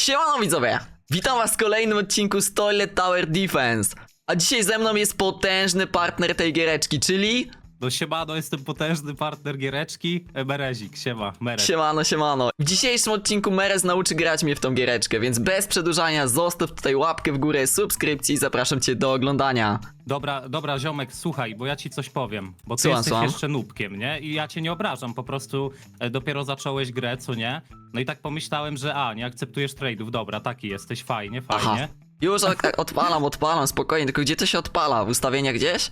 Siemano widzowie! Witam was w kolejnym odcinku z Toilet Tower Defense. A dzisiaj ze mną jest potężny partner tej giereczki, czyli... No siemano, jestem potężny partner giereczki, e, Merezik, siema, Merez. Siemano, siemano. W dzisiejszym odcinku Merez nauczy grać mnie w tą giereczkę, więc bez przedłużania zostaw tutaj łapkę w górę, subskrypcji i zapraszam cię do oglądania. Dobra, dobra, ziomek, słuchaj, bo ja ci coś powiem, bo ty Słucham, jesteś słucham. jeszcze nubkiem, nie? I ja cię nie obrażam, po prostu e, dopiero zacząłeś grę, co nie? No i tak pomyślałem, że a, nie akceptujesz trade'ów, dobra, taki jesteś, fajnie, Aha. fajnie. Już ok- odpalam, odpalam, spokojnie, tylko gdzie to się odpala? W ustawieniach gdzieś? E,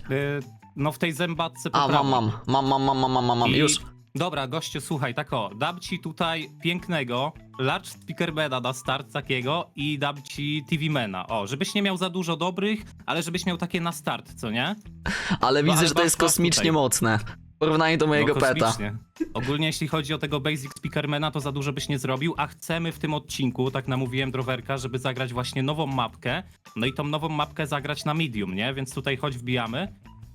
no w tej zębatce po A, mam, prawej. mam, mam, mam, mam, mam, mam, mam, mam, I- już. Dobra, gościu, słuchaj, tak o, dam ci tutaj pięknego large speakermana na start takiego i dam ci TV-mana. O, żebyś nie miał za dużo dobrych, ale żebyś miał takie na start, co nie? Ale No, widzę, ale że to jest masz kosmicznie tutaj. mocne. W porównaniu do mojego no, peta. kosmicznie. Ogólnie jeśli chodzi o tego Basic Speakermana, to za dużo byś nie zrobił, a chcemy w tym odcinku, tak namówiłem Drowerka, żeby zagrać właśnie nową mapkę, no i tą nową mapkę zagrać na medium, nie? Więc tutaj chodź wbijamy,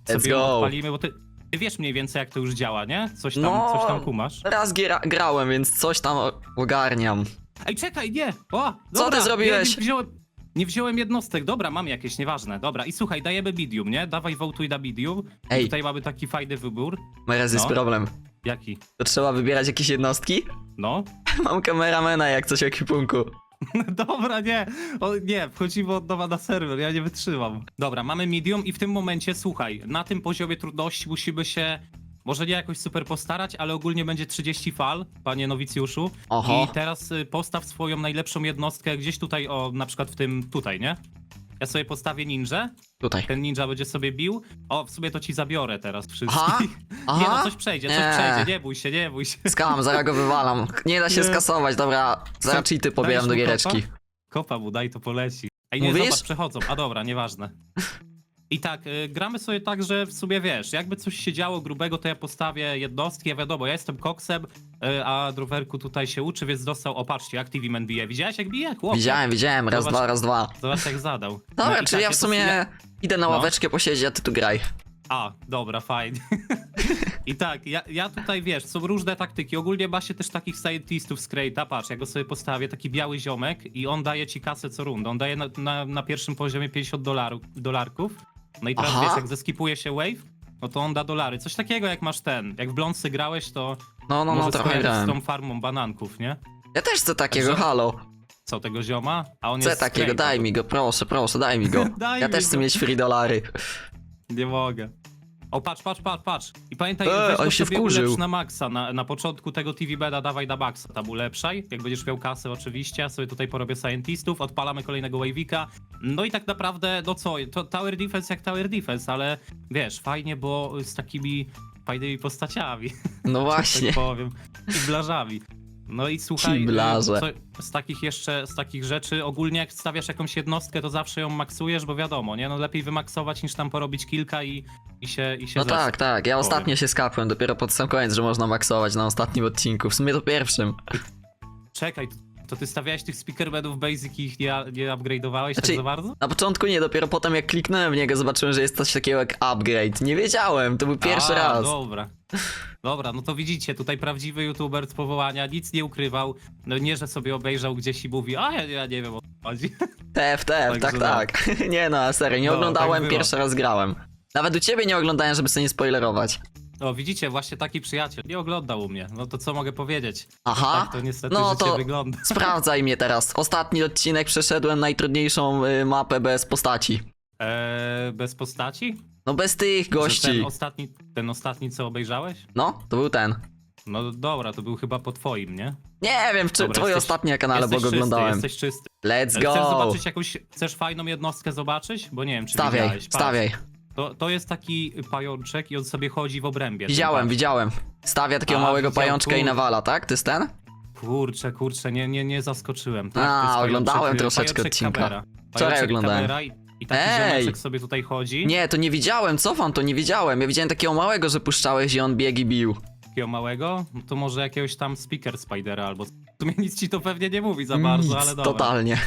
Let's sobie ją go. odpalimy, bo ty, ty wiesz mniej więcej jak to już działa, nie? Coś tam, No. coś tam kumasz. Raz giera- grałem, więc coś tam ogarniam. Ej, czekaj, nie! O, Co dobra, ty zrobiłeś? Nie, nie, wziąłem, nie wziąłem jednostek, dobra, mam jakieś, nieważne, dobra. I słuchaj, dajemy medium, nie? Dawaj wołtuj na medium. Ej. Tutaj mamy taki fajny wybór. Teraz jest No. problem. Jaki? To trzeba wybierać jakieś jednostki? No? Mam kameramena jak coś o ekipunku. Dobra, nie. O, nie, wchodzimy od nowa na serwer, ja nie wytrzymam. Dobra, mamy medium i w tym momencie, słuchaj, na tym poziomie trudności musimy się może nie jakoś super postarać, ale ogólnie będzie 30 fal, panie nowicjuszu. Oho. I teraz y, postaw swoją najlepszą jednostkę gdzieś tutaj, o, na przykład w tym, tutaj, nie? Ja sobie postawię ninja, Tutaj. ten ninja będzie sobie bił. O, w sumie to ci zabiorę teraz wszystkich. Aha, Nie aha. no, coś przejdzie, coś Nie. przejdzie, nie bój się, nie bój się. Skam, zaraz go wywalam. Nie da się Nie. skasować, dobra. Zaraz cheaty pobieram Dajesz do mu giereczki. kopa? Kopa mu, daj to poleci. Ej, nie, Mówisz? zobacz, przechodzą. A dobra, nieważne. I tak, y, gramy sobie tak, że w sumie wiesz, jakby coś się działo grubego, to ja postawię jednostki, ja wiadomo, ja jestem koksem, y, a Druwerku tutaj się uczy, więc dostał, o patrzcie, jak TV Man bije. Widziałeś jak bije? Chłopie. Widziałem, widziałem, raz, Zobacz. dwa, raz, dwa. Zobacz jak zadał. Dobra, No i czyli tak, ja w to sumie idę na No. ławeczkę posiedzieć, a ty tu graj. A, dobra, fajnie. I tak, ja, ja tutaj wiesz, są różne taktyki. Ogólnie ma się też takich scientistów z Crate'a. Patrz, ja go sobie postawię, taki biały ziomek i on daje ci kasę co rundę. On daje na, na, na pierwszym poziomie 50 dolarów, dolarków. No i teraz Aha. wiesz, jak zeskipuje się wave, no to on da dolary. Coś takiego jak masz ten. Jak w Blądce grałeś, to No, no, no, może trochę skojarzysz z grałem. tą farmą bananków, nie? Ja też chcę takiego, Także- halo. Co, tego zioma? A on Chcę jest takiego, daj mi go, proszę, proszę, daj mi go. Daj Ja mi też chcę go. mieć free dolary. Nie mogę. O, patrz, patrz, patrz, patrz. I pamiętaj, E, weź on go się sobie wkurzył. ulepsz na maksa. Na, na początku tego TV Beda dawaj na maksa, tam ulepszaj. Jak będziesz miał kasę oczywiście, ja sobie tutaj porobię scientistów, odpalamy kolejnego wave'ika. No i tak naprawdę, no co, to tower defense jak tower defense, ale wiesz, fajnie, bo z takimi fajnymi postaciami, No właśnie. tak powiem, i blażami. No i słuchaj, co, z takich jeszcze, z takich rzeczy, ogólnie jak stawiasz jakąś jednostkę, to zawsze ją maksujesz, bo wiadomo, nie? No lepiej wymaksować niż tam porobić kilka i, i się i się No zesrać. tak, tak. Ja ostatnio się skapłem, dopiero pod sam koniec, że można maksować na ostatnim odcinku. W sumie to pierwszym. Czekaj, to ty stawiałeś tych speakermanów basic i ich nie, nie upgrade'owałeś Znaczy- tak za bardzo? Na początku nie, dopiero potem jak kliknąłem w niego, zobaczyłem, że jest coś takiego jak upgrade. Nie wiedziałem, to był pierwszy A, raz. Dobra. Dobra, no to widzicie, tutaj prawdziwy youtuber z powołania nic nie ukrywał. No nie, że sobie obejrzał gdzieś i mówi, a ja, ja nie wiem o co chodzi. TF, TF, tak, Także tak. nie no, serio, nie No, oglądałem, tak było. pierwszy raz grałem. Nawet u ciebie nie oglądałem, żeby sobie nie spoilerować. O, widzicie, właśnie taki przyjaciel. Nie oglądał u mnie. No to co mogę powiedzieć? Aha, Tak to niestety no życie to wygląda. sprawdzaj mnie teraz. Ostatni odcinek przeszedłem najtrudniejszą y, mapę bez postaci. Eee, bez postaci? No bez tych Że gości. Ten ostatni, ten ostatni, co obejrzałeś? No, to był ten. No dobra, to był chyba po twoim, nie? Nie wiem, czy Dobra, twój jesteś- ostatni na kanale, bo jesteś go czysty, oglądałem. Jesteś czysty. Let's Chcesz go! zobaczyć jakąś, chcesz fajną jednostkę zobaczyć? Bo nie wiem, czy Stawiaj, widziałeś. Patrz, stawiaj. To, to jest taki pajączek i on sobie chodzi w obrębie. Widziałem, Patrz. widziałem. Stawia takiego A, małego widział, pajączka i kur- nawala, tak? To jest ten? Kurczę, kurczę, nie, nie, nie zaskoczyłem. Tak? A, To jest oglądałem pajączek, troszeczkę pajączek odcinka. Kamera. Wczoraj Pajączek oglądałem. Kamera i, I taki Ej! ziomeczek sobie tutaj chodzi. Nie, to nie widziałem, cofam to, nie widziałem. Ja widziałem takiego małego, że puszczałeś i on biegi bił. Takiego małego, no to może jakiegoś tam speaker Spidera albo... W sumie nic ci to pewnie nie mówi za bardzo, Nic, ale dobra. totalnie.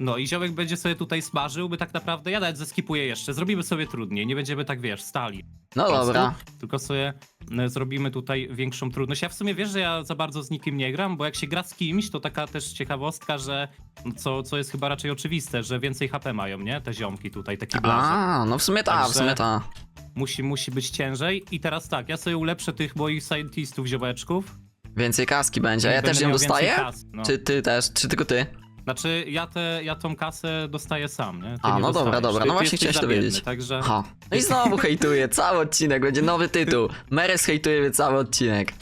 No i ziomek będzie sobie tutaj smażył, by tak naprawdę, ja nawet zeskipuję jeszcze, zrobimy sobie trudniej, nie będziemy tak, wiesz, stali. No po prostu, dobra. Tylko sobie e, zrobimy tutaj większą trudność. Ja w sumie wiesz, że ja za bardzo z nikim nie gram, bo jak się gra z kimś, to taka też ciekawostka, że no co, co jest chyba raczej oczywiste, że więcej HP mają, nie? Te ziomki tutaj, takie blazy. A, no w sumie ta, w Także- sumie ta. Musi, musi być ciężej. I teraz tak, ja sobie ulepszę tych moich scientistów ziomeczków. Więcej kaski będzie. A ja Będę też ją miał więcej dostaję? kas, no. Czy ty też? Czy tylko ty? Znaczy, ja, te, ja tą kasę dostaję sam, nie? Ty A, nie no dobra, dostajesz. dobra, Ty, no ty właśnie jesteś chciałeś to za biedny, wiedzieć. Także... Aha. No i znowu hejtuję, cały odcinek, będzie nowy tytuł. Meres hejtuje cały odcinek.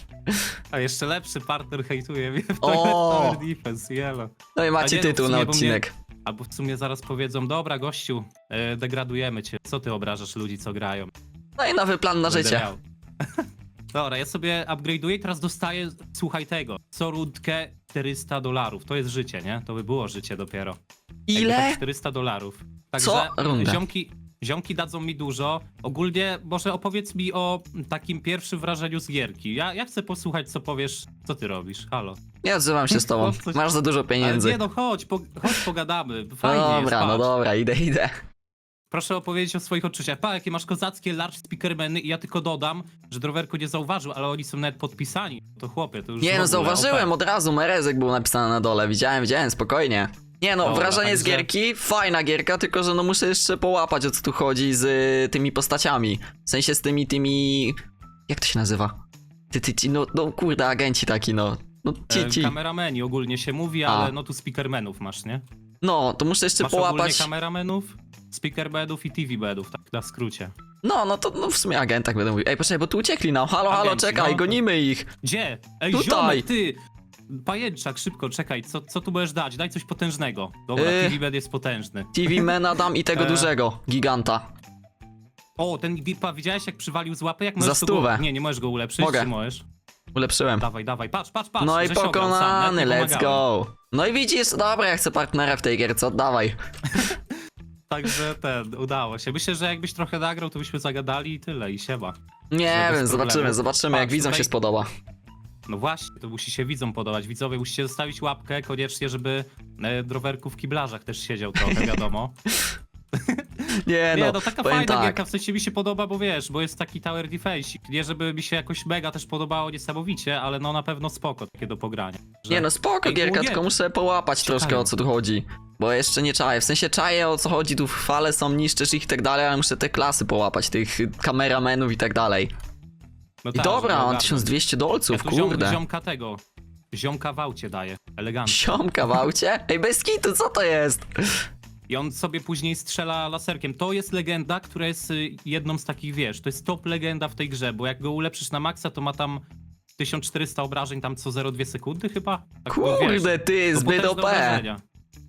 A jeszcze lepszy partner hejtuje mnie w O! Tower Defense, jelo. No i macie nie, no w tytuł na sumie, bo mnie- odcinek. Albo w sumie zaraz powiedzą, dobra gościu, e, degradujemy cię. Co ty obrażasz ludzi, co grają? No i nowy plan na Będę życie. miał. Dobra, ja sobie upgrade'uję i teraz dostaję, słuchaj tego, co rundkę 400 dolarów. To jest życie, nie? To by było życie dopiero. Jakby Ile? tak 400 dolarów. Także Co rundę? ziomki, ziomki dadzą mi dużo. Ogólnie może opowiedz mi o takim pierwszym wrażeniu z gierki. Ja, ja chcę posłuchać, co powiesz, co ty robisz. Halo. Nie odzywam się z tobą. Masz za dużo Ale pieniędzy. nie no, chodź, po, chodź pogadamy. No Fajnie jest, dobra, no patrz. dobra, idę, idę. Proszę opowiedzieć o swoich odczuciach. Pa, jakie masz kozackie large speakermeny i ja tylko dodam, że Drowerku nie zauważył, ale oni są nawet podpisani. To chłopie, to już w Nie no, ogóle zauważyłem OP. od razu, Merezek był napisany na dole. Widziałem, widziałem, spokojnie. Nie no, Dobra, wrażenie z także- gierki, fajna gierka, tylko że no muszę jeszcze połapać o co tu chodzi z y, tymi postaciami. W sensie z tymi, tymi... Jak to się nazywa? Ty, ty, ci, no, no kurde, agenci taki no. No ci, E, ci. Kamerameni ogólnie się mówi, A. ale no tu speakermenów masz, nie? No, to muszę jeszcze Masz ogólnie połapać. kameramenów, speakerbedów i TV bedów, tak na skrócie. No, no to no w sumie agentach będę mówił. Ej, poczekaj, bo tu uciekli nam. Halo, halo, Agenci, czekaj, no. gonimy ich. Gdzie? Ej, Tutaj. ziomek, ty! Pajęczak, szybko, czekaj, co, co tu będziesz dać? Daj coś potężnego. Dobra, Yy. TV bed jest potężny. TV Mena dam i tego E. dużego, giganta. O, ten Gipa, widziałeś jak przywalił z łapy? Jak Za możesz to stówę. Go... Nie, nie możesz go ulepszyć, Mogę. czy możesz? Ulepszyłem. Dawaj, dawaj, patrz, patrz, patrz. No i że się ograł sam, pokonany, nawet nie let's pomagałem. go. No i widzisz, dobra, ja chcę partnera w tej gierce, oddawaj. Także ten, udało się. Myślę, że jakbyś trochę nagrał, to byśmy zagadali i tyle, i siema. Nie bez wiem, zobaczymy, problemu. zobaczymy jak Patrz, widzom się tutaj- spodoba. No właśnie, to musi się widzom podobać. Widzowie, musicie zostawić łapkę koniecznie, żeby e, drowerku w kiblarzach też siedział trochę, wiadomo. Nie Nie, no, no taka powiem fajna tak. gierka, w sensie mi się podoba, bo wiesz, bo jest taki tower defense. Nie żeby mi się jakoś mega też podobało niesamowicie, ale no na pewno spoko takie do pogrania. Że- Nie no, spoko Ej, gierka, tylko muszę połapać Ciekawe. troszkę o co tu chodzi. Bo jeszcze nie czaję, w sensie czaję o co chodzi, tu fale są, niszczysz ich i tak dalej, ale muszę te klasy połapać, tych kameramenów i tak dalej. no I tak, dobra, żeby on ogarnąć. 1200 Ja dolców, tu ziom, kurde. ziomka tego, ziomka w aucie daje, elegancko. Siomka w aucie? Ej, bez kitu, co to jest? I on sobie później strzela laserkiem. To jest legenda, która jest y, jedną z takich, wiesz, to jest top legenda w tej grze, bo jak go ulepszysz na maksa, to ma tam 1400 obrażeń tam co 0,2 sekundy chyba? Tak, wiesz, Kurde, ty, zbyt OP. obrażenia.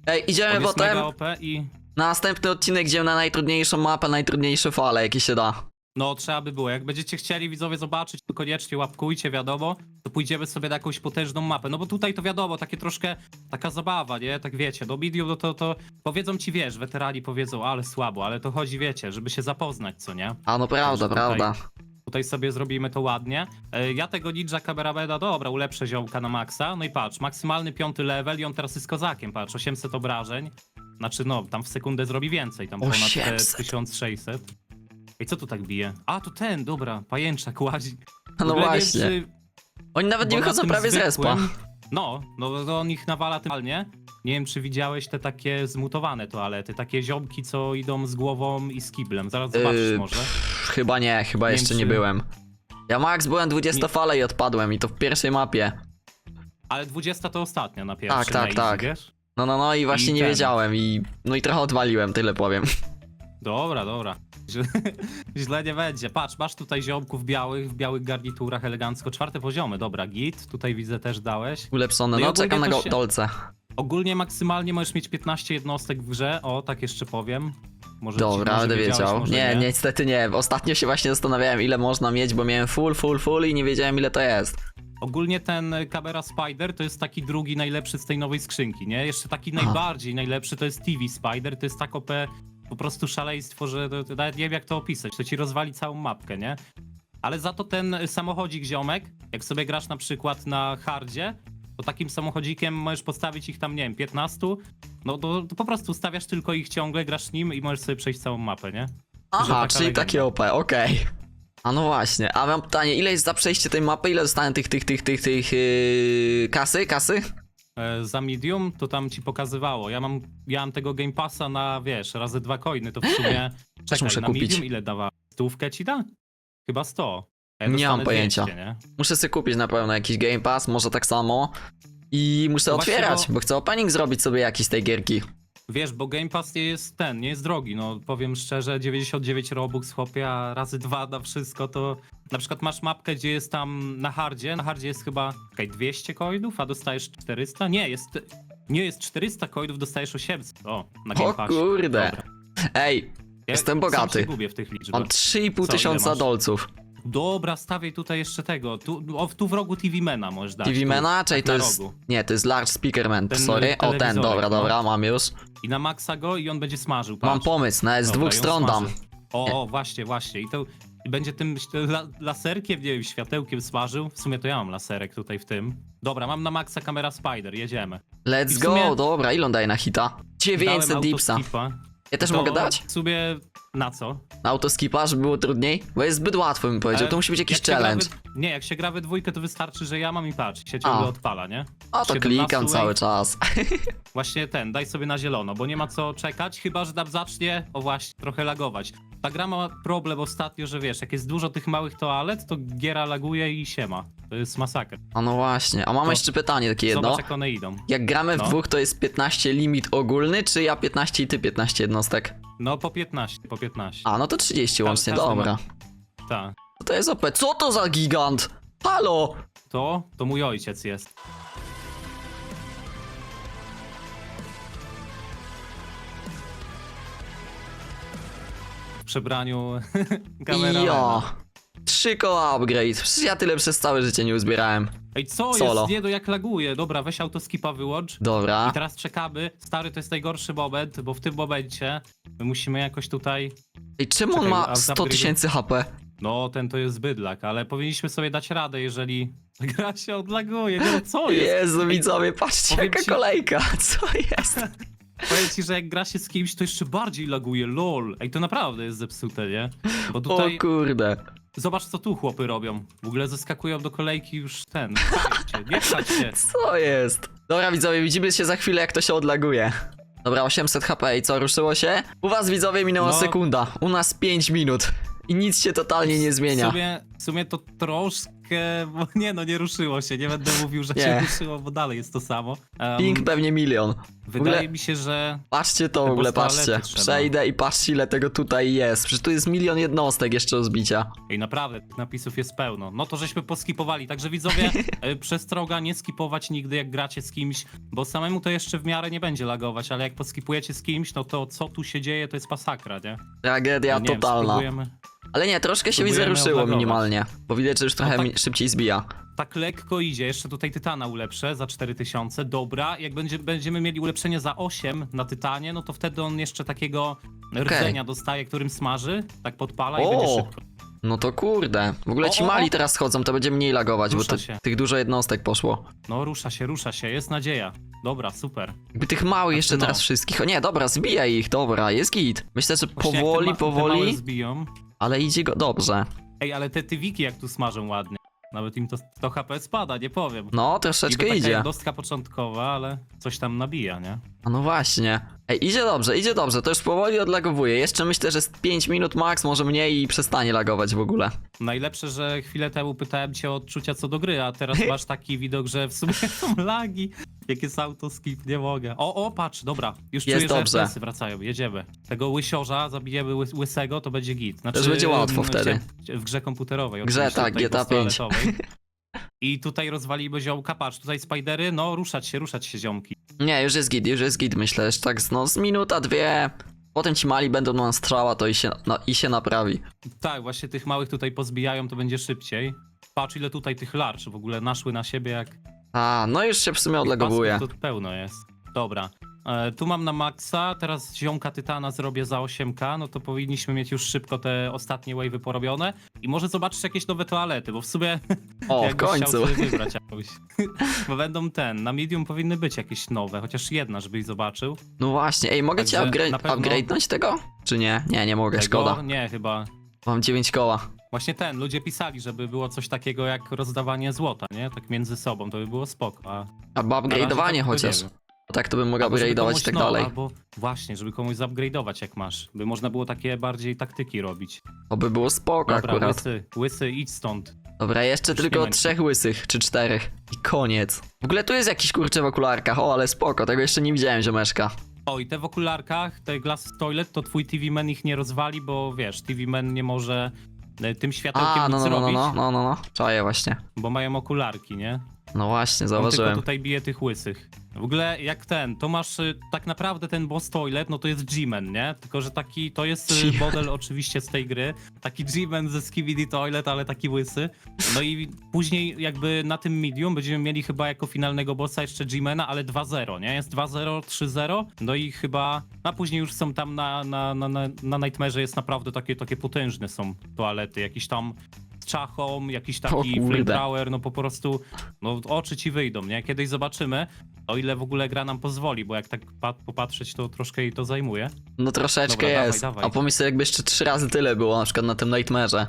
Ej, On idziemy jest potem. mega OP i Następny odcinek idziemy na najtrudniejszą mapę, najtrudniejsze fale, jakie się da. No trzeba by było. Jak będziecie chcieli widzowie zobaczyć, to koniecznie łapkujcie, wiadomo, to pójdziemy sobie na jakąś potężną mapę. No bo tutaj to wiadomo, takie troszkę taka zabawa, nie? Tak wiecie, do medium no to, to powiedzą ci, wiesz, weterani powiedzą, ale słabo, ale to chodzi, wiecie, żeby się zapoznać, co nie? A no prawda, tutaj- prawda. Tutaj sobie zrobimy to ładnie. E, Ja tego ninja kameramena, dobra, ulepszę ziomka na maksa. No i patrz, maksymalny piąty level i on teraz jest kozakiem, patrz, 800 obrażeń. Znaczy no, tam w sekundę zrobi więcej, tam ponad te 800. 1600. I co tu tak bije? A, to ten, dobra, pajęczak łazi. W No ogóle nie wiem, właśnie. czy- Oni nawet nie bo na wychodzą tym prawie z respa. zwykłym- No, no to on ich nawala tymalnie. Nie wiem, czy widziałeś te takie zmutowane toalety, takie ziomki, co idą z głową i z kiblem. Zaraz zobaczysz Yy, może. Chyba nie, chyba Nie jeszcze nie czy- byłem. Ja max byłem 20 Nie. fale i odpadłem i to w pierwszej mapie. Ale 20 to ostatnia na pierwszym Tak, tak, na easy, tak. wiesz? No, no, no i właśnie I nie ten. wiedziałem i no i trochę odwaliłem, tyle powiem. Dobra, dobra. Źle, nie będzie. Patrz, masz tutaj ziomków białych, w białych garniturach elegancko. Czwarte poziomy, dobra, git. Tutaj widzę też dałeś. Ulepszone, No no czekam na go- się- dolce. Ogólnie maksymalnie możesz mieć 15 jednostek w grze. O, tak jeszcze powiem. Może Dobra, będę wiedział. może Nie, niestety nie. Ostatnio się właśnie zastanawiałem ile można mieć, bo miałem full, full, full i nie wiedziałem ile to jest. Ogólnie ten Camera Spider to jest taki drugi najlepszy z tej nowej skrzynki, nie? Jeszcze taki Aha. najbardziej najlepszy to jest TV Spider, to jest tak OP, po prostu szaleństwo, że to, to nawet nie wiem jak to opisać, to ci rozwali całą mapkę, nie? Ale za to ten samochodzik ziomek, jak sobie grasz na przykład na hardzie, to takim samochodzikiem możesz postawić ich tam, nie wiem, 15, No to, to po prostu stawiasz tylko ich ciągle, grasz nim i możesz sobie przejść całą mapę, nie? Aha, taka czyli legenda. takie OP, okej. A no właśnie, a mam pytanie, ile jest za przejście tej mapy, ile dostanę tych, tych, tych, tych, tych, yy, kasy, kasy? E, za medium to tam ci pokazywało. Ja mam, ja mam tego Game Passa na, wiesz, razy dwa coiny, to w sumie... Czekaj, muszę na kupić. medium ile dawa? Stówkę ci da? Chyba 100. Ja Nie dostanę mam pojęcia. 200, nie? Muszę sobie kupić na pewno jakiś Game Pass, może tak samo. I muszę No właśnie, otwierać, bo- bo... chcę opening zrobić sobie jakiś z tej gierki. Wiesz, bo Game Pass nie jest ten, nie jest drogi, no powiem szczerze, 99 Robux chłopie, a razy dwa na wszystko to... Na przykład masz mapkę, gdzie jest tam na hardzie, na hardzie jest chyba czekaj, 200 coinów, a dostajesz 400? Nie, jest... Nie, jest 400 coinów, dostajesz 800. O, na Game O Passie. kurde. Dobra. Ej, Ja Jestem Sam bogaty. się gubię w tych liczbach. mam 3,5 Co, ile tysiąca masz? dolców. Dobra, stawiaj tutaj jeszcze tego. Tu, o, tu w rogu TV Mena możesz dać. TV tu, Mena, czyli to na jest... rogu. Nie, to jest Large Speaker Man, Ten sorry. O, ten, telewizorek, dobra, no. dobra, mam już. I na maksa go i on będzie smażył. Mam patrz. pomysł, nawet z Dobra, dwóch stron dam. smaży. O, o, właśnie, właśnie. I to i będzie tym la, laserkiem, nie wiem, światełkiem smażył. W sumie to ja mam laserek tutaj w tym. Dobra, mam na maksa kamera Spider, jedziemy. I Let's w go, sumie- dobra, ile on daje na hita? 900 Dałem dipsa. autoskipa. Ja też To mogę dać? W sumie na co? Na autoskipa, żeby było trudniej? Bo jest zbyt łatwo, bym powiedział, Ale to musi być jakiś jak się gra challenge. we- Nie, jak się gra we dwójkę, to wystarczy, że ja mam i patrz, się ciągle A. odpala, nie? O, to 17 klikam wave. cały czas. Właśnie ten, daj sobie na zielono, bo nie ma co czekać, chyba że tam zacznie, o właśnie, trochę lagować. Ta gra ma problem ostatnio, że wiesz, jak jest dużo tych małych toalet, to giera laguje i siema. To jest masakra. A no właśnie, a mam To- jeszcze pytanie takie jedno. Zobacz jak one idą. Jak gramy w No. dwóch, to jest 15 limit ogólny, czy ja 15 i ty 15 jednostek? No po 15, po 15. A, no to 30 Ka- łącznie, każdy ma- dobra. Tak. To jest OP. Co to za gigant? Halo! To, to mój ojciec jest. W przebraniu kameramana. Ja. Trzy koła upgrade. Przecież ja tyle przez całe życie nie uzbierałem. Ej, co Solo. jest? Nie, no jak laguje. Dobra, weź autoskipa wyłącz. Dobra. I teraz czekamy. Stary, to jest najgorszy moment, bo w tym momencie my musimy jakoś tutaj... Ej, czemu on Czekaj, ma a 100 upgrade'u- tysięcy HP? No, ten to jest bydlak, ale powinniśmy sobie dać radę, jeżeli gra się odlaguje. Nie, no co jest? Jezu, widzowie, patrzcie powiem jaka ci- kolejka. Co jest? Powiem ci, że jak gra się z kimś, to jeszcze bardziej laguje, lol. Ej, to naprawdę jest zepsute, nie? Bo O tutaj, kurde. zobacz co tu chłopy robią. W ogóle zeskakują do kolejki już ten. Nie pchać się. Co jest? Dobra, widzowie, widzimy się za chwilę, jak to się odlaguje. Dobra, 800 HP i co, ruszyło się? U was, widzowie, minęła No. sekunda. U nas 5 minut. I nic się totalnie nie W zmienia. sumie, w sumie to troszkę, bo nie no, nie ruszyło się. Nie będę mówił, że Nie. się ruszyło, bo dalej jest to samo. Um, Ping pewnie milion. wydaje ogóle- mi się, że Patrzcie to w ogóle, patrzcie. trzeba. Przejdę i patrzcie ile tego tutaj jest. Przecież tu jest milion jednostek jeszcze do zbicia. Ej, naprawdę, tych napisów jest pełno. No to żeśmy poskipowali, także widzowie, e, przestroga nie skipować nigdy jak gracie z kimś, bo samemu to jeszcze w miarę nie będzie lagować, ale jak poskipujecie z kimś, no to co tu się dzieje, to jest masakra, nie? Tragedia No nie wiem, totalna. spróbujemy. Ale nie, troszkę się widzę spróbujemy ruszyło odlagować. minimalnie. Bo widać, że już trochę tak- mi szybciej zbija. Tak lekko idzie, jeszcze tutaj Tytana ulepszę za 4000, dobra, jak będzie, będziemy mieli ulepszenie za 8 na Tytanie, no to wtedy on jeszcze takiego rdzenia dostaje, którym smaży, tak podpala i O! będzie szybko. No to kurde. W ogóle O, ci o, mali o. teraz schodzą, to będzie mniej lagować, Rusza bo się. to, tych dużo jednostek poszło. No rusza się, rusza się, jest nadzieja. Dobra, super. Jakby tych małych jeszcze no. teraz wszystkich. O nie, dobra, zbija ich, dobra, jest git. Myślę, że Właśnie jak te powoli, ma- te małe powoli, zbiją. Ale idzie go dobrze. Ej, ale te tywiki jak tu smażą ładnie. Nawet im to, to HP spada, nie powiem. No, Niby troszeczkę taka idzie. jednostka początkowa, ale coś tam nabija, nie? No właśnie. Ej, idzie dobrze, idzie dobrze, to już powoli odlagowuje. Jeszcze myślę, że z 5 minut max, może mniej i przestanie lagować w ogóle. Najlepsze, że chwilę temu pytałem cię o odczucia co do gry, a teraz masz taki widok, że w sumie są lagi. Jakie jest autoskip, nie mogę. O, o, patrz, dobra. Już Jest czuję, dobrze. że FPS-y wracają, jedziemy. Tego łysiorza zabijemy łys łysego, to będzie git. Znaczy, Też będzie łatwo mm, wtedy. W, grze komputerowej. Grze, oczywiście, tak, tutaj GTA. I tutaj rozwalimy ziomka, patrz, tutaj spidery, no ruszać się, ruszać się ziomki. Nie, już jest git, już jest git, myślę, że tak z, no, z minuta, dwie. Potem ci mali będą na strzała, to i się, no, i się naprawi. Tak, właśnie tych małych tutaj pozbijają, to będzie szybciej. Patrz ile tutaj tych larcz w ogóle naszły na siebie jak A, no już się w sumie odlagowuje. pasków to pełno jest. Dobra. E, tu mam na maksa, teraz ziomka Tytana zrobię za 8k, no to powinniśmy mieć już szybko te ostatnie wave'y porobione i może zobaczyć jakieś nowe toalety, bo w sumie O, w jakbyś końcu. chciał sobie wybrać jakąś. bo będą ten, na medium powinny być jakieś nowe, chociaż jedna, żebyś zobaczył. No właśnie, ej, mogę cię Także upgrade, na pewno- upgrade'nąć tego? Czy nie? Nie, nie mogę, Tego? szkoda. Nie, chyba. Mam 9 koła. Właśnie ten, ludzie pisali, żeby było coś takiego jak rozdawanie złota, nie? Tak między sobą, to by było spoko, a... Albo razie upgrade'owanie chociaż. nie wiem. Tak to bym mógł Albo żeby upgrade'ować i komuś, tak no, dalej. Albo właśnie, żeby komuś zupgrade'ować jak masz. By można było takie bardziej taktyki robić. To by było spoko Dobra, akurat. łysy, łysy, idź stąd. Dobra, jeszcze Już nie tylko będzie. trzech łysych, czy czterech. I koniec. W ogóle tu jest jakiś kurczę w okularkach, o ale spoko, tego jeszcze nie widziałem, ziomeczka. O, i te w okularkach, te Glass Toilet, to twój TV Man ich nie rozwali, bo wiesz, TV Man nie może e, tym światełkiem A, no nic no, no, no, zrobić, no, no, no, no, czaję właśnie. bo mają okularki, nie? No właśnie, On tylko zauważyłem. tutaj bije tych łysych. W ogóle jak ten, to masz y, tak naprawdę ten boss toilet, no to jest G-Man, nie? Tylko, że taki, to jest y, G-Man. model oczywiście z tej gry. Taki G-Man ze Skibidi Toilet, ale taki łysy. No i później jakby na tym medium będziemy mieli chyba jako finalnego bossa jeszcze G-Mana, ale 2-0, nie? Jest 2-0, 3-0, no i chyba, a później już są tam na, na, na, na, na Nightmare'ze jest naprawdę takie, takie potężne są toalety, jakiś tam czachą, jakiś taki kurde. flamethrower, no po prostu, no oczy ci wyjdą, nie? Kiedyś zobaczymy, o ile w ogóle gra nam pozwoli, bo jak tak pa- popatrzeć, to troszkę jej to zajmuje. No troszeczkę Dobra, dawaj, jest. dawaj. A pomyśl sobie, jakby jeszcze trzy razy tyle było, na przykład na tym Nightmare'ze.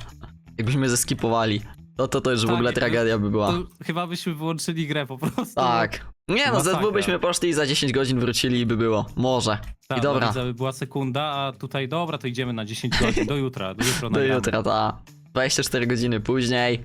Jakbyśmy zeskipowali. To to, to już w Tak, ogóle jakby- tragedia by była. To chyba byśmy wyłączyli grę po prostu. Tak. Nie no, ze Masakra. byśmy poszli i za 10 godzin wrócili i by było. Może. Tak, I dobra. no, widzę, by była sekunda, a tutaj dobra, to idziemy na 10 godzin, do jutra, do jutra Do nagramy. jutra, ta. 24 godziny później.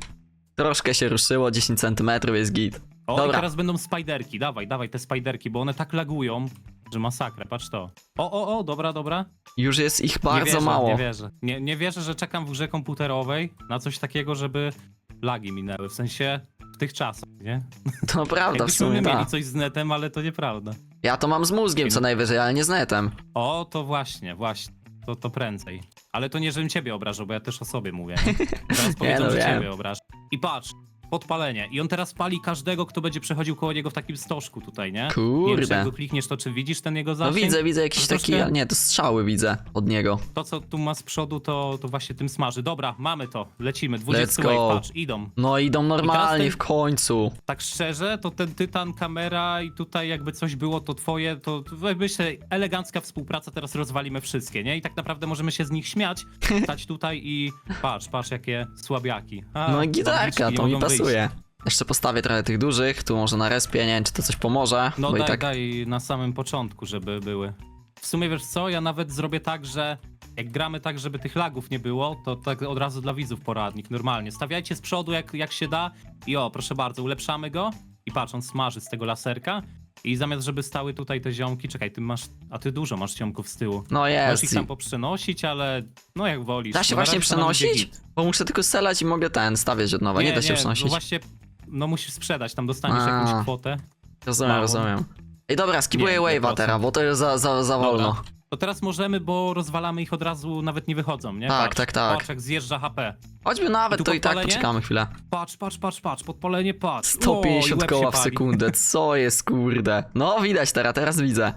Troszkę się ruszyło, 10 centymetrów jest git. O, Dobra. i teraz będą spiderki, dawaj, dawaj te spiderki, bo one tak lagują, że masakra, patrz to. O, o, o, dobra, dobra. Już jest ich nie bardzo wierzę, mało. Nie wierzę. Nie, nie wierzę, że czekam w grze komputerowej na coś takiego, żeby lagi minęły, w sensie w tych czasach, nie? To prawda, w Jakbyśmy sumie mieli tak. coś z netem, ale to nieprawda. Ja to mam z mózgiem co najwyżej, ale nie z netem. O, to właśnie, właśnie. To, to prędzej. Ale to nie, żebym ciebie obrażał, bo ja też o sobie mówię. Nie? Teraz powiedzą, no że wiem. ciebie obrażę. I patrz, podpalenie. I on teraz pali każdego, kto będzie przechodził koło niego w takim stożku tutaj, nie? Nie wiem, czy jak Kurde. go klikniesz, to czy widzisz ten jego No zasięg? widzę, widzę jakiś To taki, troszkę- nie, to strzały widzę od niego. To, co tu ma z przodu, to, to właśnie tym smaży. Dobra, mamy to. Lecimy. 20 Let's go. patrz, idą. No idą normalnie ten- w końcu. Tak szczerze, to ten tytan, kamera i tutaj jakby coś było, to twoje, to, to myślę, elegancka współpraca, teraz rozwalimy wszystkie, nie? I tak naprawdę możemy się z nich śmiać, stać tutaj i patrz, patrz jakie słabiaki. A, No i gitarka, bambiczki to mi mogą wyjść. Pasuje. Jeszcze postawię trochę tych dużych, tu może na respie, nie wiem czy to coś pomoże, No bo daj, i tak... daj na samym początku, żeby były. W sumie wiesz co, ja nawet zrobię tak, że jak gramy tak, żeby tych lagów nie było, to tak od razu dla widzów poradnik, normalnie. Stawiajcie z przodu jak, jak się da i o, proszę bardzo, ulepszamy go i patrz, on smaży z tego laserka i zamiast, żeby stały tutaj te ziomki, czekaj, ty masz, a ty dużo masz ziomków z tyłu. No Możesz jest. ich tam poprzenosić, ale no jak wolisz. Da się No na właśnie razie to nam będzie przenosić? git. Bo muszę tylko strzelać i mogę ten, stawiać od nowa, nie, da się No przenosić. właśnie, no musisz sprzedać, tam dostaniesz A. jakąś kwotę. Rozumiem, mało. rozumiem. Ej dobra, skipuję Nie, nie wave'a teraz, bo to jest za, za, za wolno. To teraz możemy, bo rozwalamy ich od razu, nawet nie wychodzą, nie? Tak, tak, tak. Patrz, jak zjeżdża HP. Choćby nawet tu to i tak podpalenie? poczekamy chwilę. Patrz, patrz, patrz, patrz, podpalenie, patrz. O, i 150 łeb się koła w pali. sekundę, co jest kurde. No widać teraz, teraz widzę.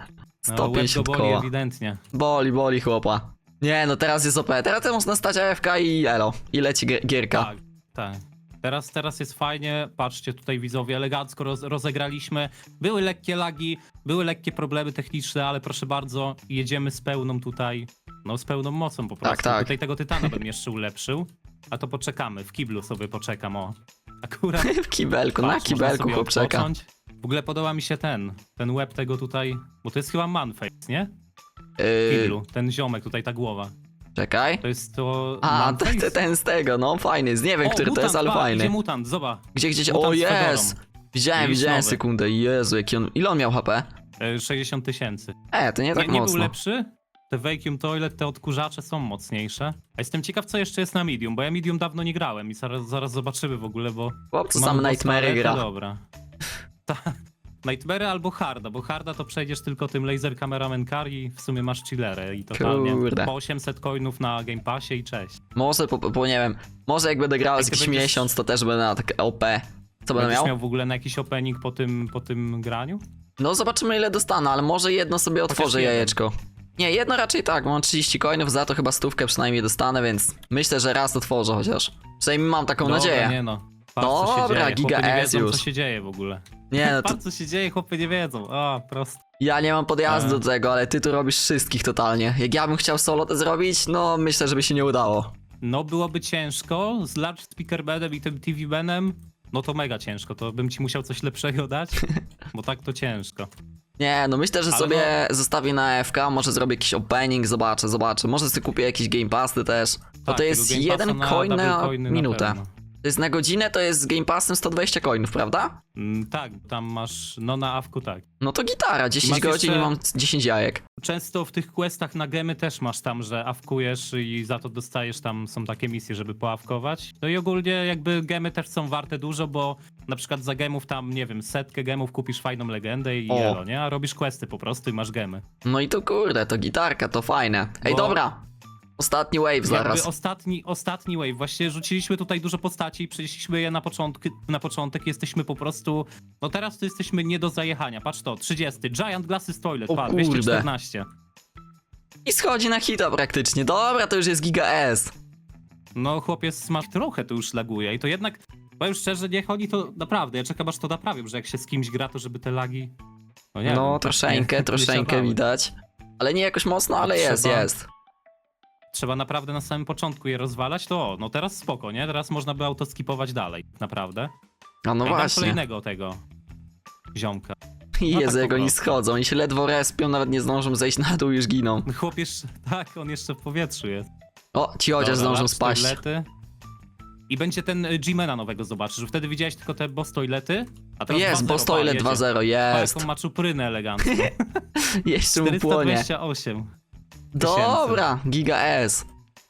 No, łeb go 150 boli koła. ewidentnie. Boli, boli chłopa. Nie no, teraz jest OP. Teraz to można stać AFK i elo. I leci gier- gierka. Tak, tak. Teraz, teraz jest fajnie, patrzcie tutaj widzowie, elegancko roz, rozegraliśmy. Były lekkie lagi, były lekkie problemy techniczne, ale proszę bardzo, jedziemy z pełną tutaj, no z pełną mocą po prostu. tak. Tutaj tego tytana bym jeszcze ulepszył, a to poczekamy, w kiblu sobie poczekam, o. Akurat w kibelku, na Patrz, można kibelku sobie chłop czeka. odpocząć. W ogóle podoba mi się ten, ten łeb tego tutaj, bo to jest chyba manface, nie? W Yy, kiblu, ten ziomek tutaj, ta głowa. Czekaj. To jest to A, manface? ten, ten z tego, no fajny. jest. Nie wiem, O, który to mutant, jest, ale pa, fajny. Idzie mutant, zobacz. Gdzie, gdzieś, mutant o z fedorą. jest! Widziałem, Jest widziałem nowy. sekundę. Jezu, jaki on... Ile on miał HP? E, 60 tysięcy. E, to nie tak nie, nie był mocno. lepszy? Te vacuum toilet, te odkurzacze są mocniejsze. A jestem ciekaw, co jeszcze jest na medium, bo ja medium dawno nie grałem i zaraz, zaraz zobaczymy w ogóle, bo... Chłopcu mamy sam Nightmare paletę, gra. Dobra. Ta, Nightmare albo Harda, bo Harda to przejdziesz tylko tym laser cameraman car i w sumie masz chillerę i totalnie Kurde. po 800 coinów na Game Passie i cześć. Może, po, po, nie wiem, może jak będę grał z ty jakiś będziesz- miesiąc, to też będę na takie OP. Co będę Będziesz miał? miał w ogóle na jakiś opening po tym, po tym graniu? No zobaczymy ile dostanę, ale może jedno sobie otworzę jeden. jajeczko. Nie, jedno raczej tak, mam 30 coinów, za to chyba stówkę przynajmniej dostanę, więc myślę, że raz otworzę chociaż. Przynajmniej mam taką Dobra, nadzieję. nie no. Patrz, co się Dobra, dzieje. Giga Chłopy nie S wiedzą, już. co się dzieje w ogóle. Nie, no to Patrz, co się dzieje, chłopy nie wiedzą. O, prosto. ja nie mam podjazdu E. do tego, ale ty tu robisz wszystkich totalnie. Jak ja bym chciał solo to zrobić, no myślę, żeby się nie udało. No, byłoby ciężko z large speaker bedem i tym TV benem. No to mega ciężko, to bym ci musiał coś lepszego dać, bo tak to ciężko. Nie, no myślę, że Ale sobie zostawię na FK, może zrobię jakiś opening, zobaczę, zobaczę. Może sobie kupię jakieś Game Passy też. Bo Tak, to jest tego Game Passa jeden na coin double na coiny minutę. pewno. To jest na godzinę, to jest z Game Passem 120 coinów, prawda? Mm, tak, tam masz, no na awku tak. No to gitara, 10 masz godzin jeszcze- i mam 10 jajek. Często w tych questach na gemy też masz tam, że awkujesz i za to dostajesz tam, są takie misje, żeby poawkować. No i ogólnie jakby gemy też są warte dużo, bo na przykład za gemów tam, nie wiem, setkę gemów kupisz fajną legendę i O. elo, nie? A robisz questy po prostu i masz gemy. No i to kurde, to gitarka, to fajne. Ej, Bo- dobra. Ostatni wave Jakby zaraz. ostatni, ostatni wave, właśnie rzuciliśmy tutaj dużo postaci i przenieśliśmy je na, początku, na początek, jesteśmy po prostu, no teraz to jesteśmy nie do zajechania, patrz to, 30, Giant Glasses Toilet, O pa, kurde. 214. I schodzi na hita praktycznie. Dobra, to już jest Giga S. No chłopiec ma trochę to już laguje i to jednak, powiem szczerze, niech oni to naprawdę, ja czekam aż to naprawią, że jak się z kimś gra, to żeby te lagi, no nie No, troszeczkę, nie- troszeczkę nie siadały. widać. Ale nie jakoś mocno, ale jest, trzeba- jest. Trzeba naprawdę na samym początku je rozwalać, to o, no teraz spoko, nie? Teraz można by autoskipować dalej, naprawdę. A no dam właśnie. kolejnego tego ziomka. No Jezu, tak jak po oni prostu. schodzą i się ledwo respią, nawet nie zdążą zejść na dół, już giną. Chłop jeszcze, tak, on jeszcze w powietrzu jest. O, ci chociaż Dobra, zdążą spaść. toilety. I będzie ten y, G-Mana nowego zobaczysz, że wtedy widziałeś tylko te boss toilety, a teraz Jest, 2.0, boss pa, toilet jedzie. 2.0, Pa, jest. jaką ma czuprynę elegancką. Jeszcze mu płonie. 428. Dobra, Giga S.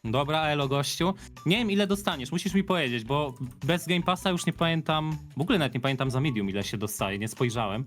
Dobra, elo gościu. Nie wiem ile dostaniesz, musisz mi powiedzieć, bo bez Game Passa już nie pamiętam, w ogóle nawet nie pamiętam za Medium ile się dostaje, nie spojrzałem.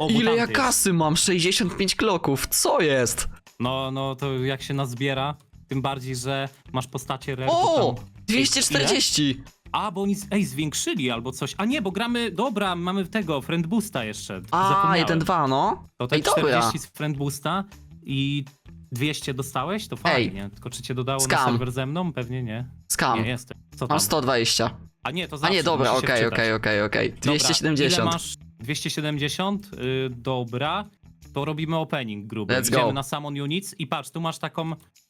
O, Ile ja mutanty jest. kasy mam? 65 kloków, co jest? No, no to jak się nazbiera, tym bardziej, że masz postacie rare. to O! tam- 240! A, bo oni, z- ej, zwiększyli albo coś. A nie, bo gramy, dobra, mamy tego, Friend Boosta jeszcze. A, Zapomniałem. 1-2, no. To te Ej, dobra. 40 z Friend Boosta i 200 dostałeś? To fajnie. Tylko czy cię dodało na Skam. serwer ze mną? Pewnie nie. Skam. Nie, jestem. Co tam? Mam 120. A nie, to A zawsze nie, dobra, się okej, wczytać. okej, okej, okej. Dobra, 270. Ile masz? 270? Y, dobra. To robimy opening gruby. Let's Idziemy go. na Summon Units i patrz, tu masz taką...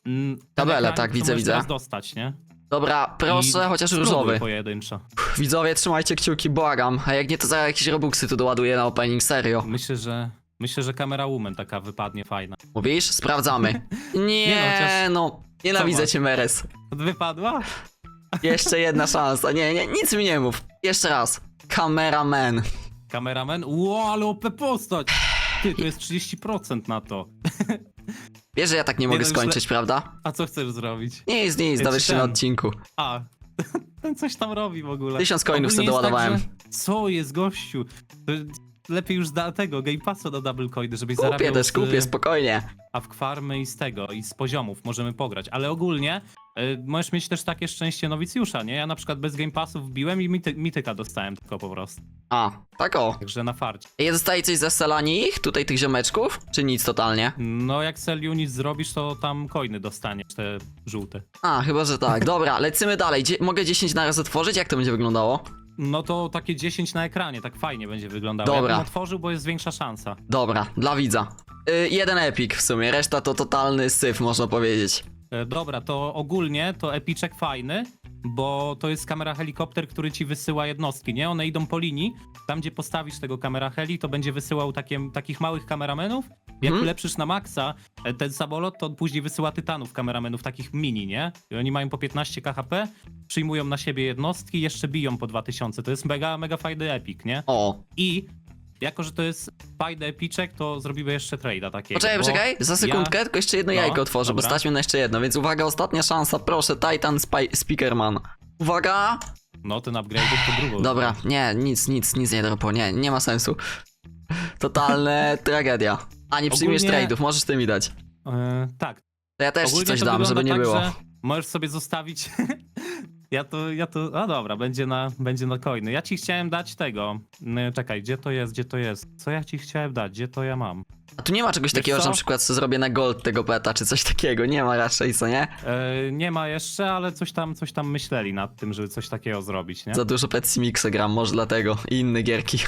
Mm, ten Tabelę, ekranik, tak, widzę, możesz widzę. teraz dostać, nie? Dobra, proszę, I chociaż spróbuj różowy. pojedynczo. Widzowie, trzymajcie kciuki, błagam. A jak nie, to za jakieś robuxy tu doładuję na opening, serio. Myślę, że... Myślę, że kamera Woman taka wypadnie fajna. Mówisz? Sprawdzamy. Nie, Nie no, chociaż- no. Nienawidzę cię, Meres. Wypadła? Jeszcze jedna szansa. Nie, nie, nic mi nie mów. Jeszcze raz. Kameraman? Ło, ale OP postać! Ty, tu jest 30% na to. Wiesz, że ja tak nie Nie, mogę no skończyć, prawda? A co chcesz zrobić? Nic, nic, dowiesz się na odcinku. A, ten coś tam robi w ogóle. Tysiąc coinów Ogólnie sobie jest doładowałem. Tak, że... Co jest, gościu? To Lepiej już da tego, Game Passa do double coiny, żebyś Kupię zarabiał też, z, kupię, spokojnie. a w farmy i z tego, i z poziomów możemy pograć. Ale ogólnie y, możesz mieć też takie szczęście nowicjusza, nie? Ja na przykład bez Game Passów wbiłem i mity, mityka dostałem tylko po prostu. A, tak o. Także na farcie. Ej, Zostaje coś za selanie ich, tutaj tych ziomeczków? Czy nic totalnie? No jak sell unit zrobisz, to tam coiny dostaniesz, te żółte. A, chyba, że tak. Dobra, lecimy dalej. Dzie mogę 10 na raz otworzyć? Jak to będzie wyglądało? No to takie 10 na ekranie, tak fajnie będzie wyglądało. Dobra. Ja bym otworzył, bo jest większa szansa. Dobra, dla widza. Y, jeden epic w sumie, reszta to totalny syf, można powiedzieć. E, Dobra, to ogólnie to epiczek fajny, bo to jest kamera helikopter, który ci wysyła jednostki, nie? One idą po linii, tam gdzie postawisz tego kamera heli, to będzie wysyłał takie, takich małych kameramenów. Jak Mhm. ulepszysz na maksa e, ten samolot, to on później wysyła tytanów kameramenów, takich mini, nie? I oni mają po 15 KHP, przyjmują na siebie jednostki, jeszcze biją po 2000. To jest mega, mega fajny epik, nie? O, I jako, że to jest fajny epiczek, to zrobimy jeszcze trade'a takiego. poczekaj, bo poczekaj, za sekundkę, ja- tylko jeszcze jedno No, jajko otworzę, bo dobra. stać mi na jeszcze jedno, więc uwaga, ostatnia szansa, proszę, Titan Spy Speakerman. Uwaga! No, ten upgrade to drugą. Dobra, nie, nic, nic, nic nie dropo, nie, nie ma sensu. Totalna tragedia. A nie przyjmiesz Ogólnie- trade'ów, możesz ty mi dać. E, tak. To ja też ci Ogólnie coś to dam, żeby nie tak, było. Że możesz sobie zostawić Ja to, ja to, a dobra, będzie na, będzie na coiny. Ja ci chciałem dać tego, N- czekaj, gdzie to jest, gdzie to jest? Co ja ci chciałem dać, gdzie to ja mam? A tu nie ma czegoś Wiesz takiego, że co? na przykład co zrobię na gold tego peta, czy coś takiego. Nie ma raczej, co nie? E, nie ma jeszcze, ale coś tam, coś tam myśleli nad tym, żeby coś takiego zrobić, nie? Za dużo Pet Mixa gram, może dlatego. I inne gierki.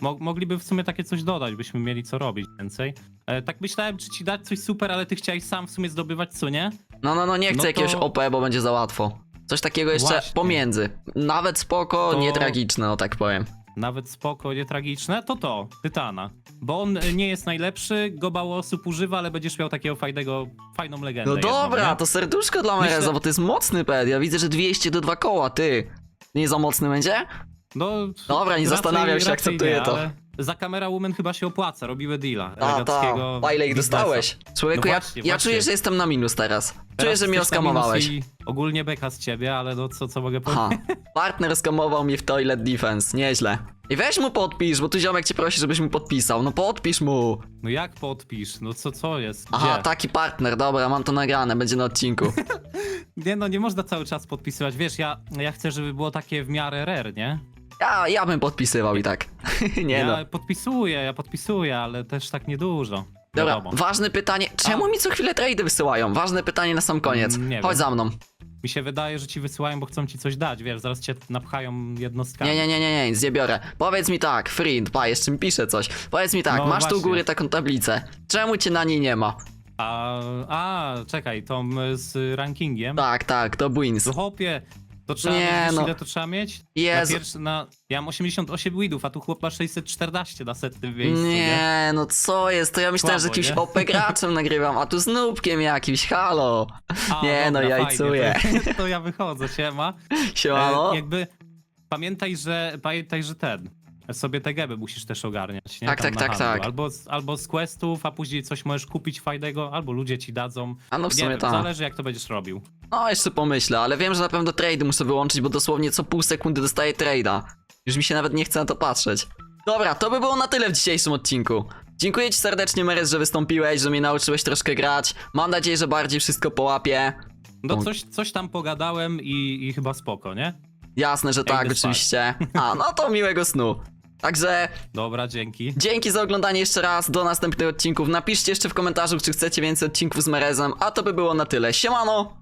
Mo mogliby w sumie takie coś dodać, byśmy mieli co robić więcej. E, tak myślałem, czy ci dać coś super, ale ty chciałeś sam w sumie zdobywać, co nie? No, no, no, nie chcę No to- jakiegoś OP, bo będzie za łatwo. Coś takiego jeszcze Właśnie. pomiędzy. Nawet spoko, To- nie tragiczne, no tak powiem. Nawet spoko, nie tragiczne, to to, Tytana. Bo on e, nie jest najlepszy, go mało osób używa, ale będziesz miał takiego fajnego, fajną legendę. No jedną, dobra, nie? to serduszko dla Mereza, Myślę- bo to jest mocny pet. Ja widzę, że 200 do 2 koła, ty. Nie za mocny będzie? No, Dobra, nie raczej- zastanawiam się, raczej akceptuję to. ale Za kamera Woman chyba się opłaca, robiły deala. A, ta. eleganckiego ile ich biznesa. dostałeś? Człowieku, No ja, właśnie, ja właśnie. czuję, że jestem na minus teraz. Czuję, Teraz że mnie jesteś na minus oskamowałeś. i Ogólnie beka z ciebie, ale no co, co mogę Aha, powiedzieć? partner skamował mnie w Toilet Defense, nieźle. I weź mu podpisz, bo tu ziomek cię prosi, żebyś mu podpisał. No podpisz mu. No jak podpisz? No co, co jest? Gdzie? Aha, taki partner, dobra, mam to nagrane, będzie na odcinku. Nie no, nie można cały czas podpisywać. Wiesz, ja, ja chcę, żeby było takie w miarę rare, nie? Ja, ja bym podpisywał i tak. Nie ja no. podpisuję, ja podpisuję, ale też tak niedużo. Dobra, Wiadomo. ważne pytanie. Czemu mi co chwilę trade wysyłają? Ważne pytanie na sam koniec. Mm, nie Chodź wiem. za mną. Mi się wydaje, że ci wysyłają, bo chcą ci coś dać, wiesz, zaraz cię napchają jednostkami. Nie, nie, nie, nie, nie, nic nie biorę. Powiedz mi tak, Friend, pa, jeszcze mi pisze coś. Powiedz mi tak, No masz tu u właśnie. góry taką tablicę. Czemu cię na niej nie ma? A, a, czekaj, to m, z rankingiem. Tak, tak, to wins. Chłopie, to trzeba Nie, mieć, wiesz, no. ile to trzeba mieć? Jezu. Na pierwszy, na, ja mam 88 widów, a tu chłop ma 614 na setnym miejscu, nie? Nie, no co jest? To ja myślałem, że Słabo, jakimś nie? OP graczem nagrywam, a tu z nubkiem jakimś, halo. A, Nie, no, dobra, jajcuję. Fajnie, to, to ja wychodzę, siema. Siemano. E, jakby pamiętaj, że pamiętaj, że ten. Sobie te geby musisz też ogarniać, nie? Tak, Tam tak, na tak, handlu. tak. Albo, z- albo z questów, a później coś możesz kupić fajnego, albo ludzie ci dadzą. A no w nie sumie wiem, tak. zależy jak to będziesz robił. No, jeszcze pomyślę, ale wiem, że na pewno trade muszę wyłączyć, bo dosłownie co pół sekundy dostaję trade'a. Już mi się nawet nie chce na to patrzeć. Dobra, to by było na tyle w dzisiejszym odcinku. Dziękuję ci serdecznie, Merez, że wystąpiłeś, że mnie nauczyłeś troszkę grać. Mam nadzieję, że bardziej wszystko połapie. No O. coś, coś tam pogadałem i, i chyba spoko, nie? Jasne, że tak, oczywiście. A, no to miłego snu. Także Dobra, dzięki. dzięki za oglądanie jeszcze raz, do następnych odcinków. Napiszcie jeszcze w komentarzu, czy chcecie więcej odcinków z Merezem, a to by było na tyle. Siemano!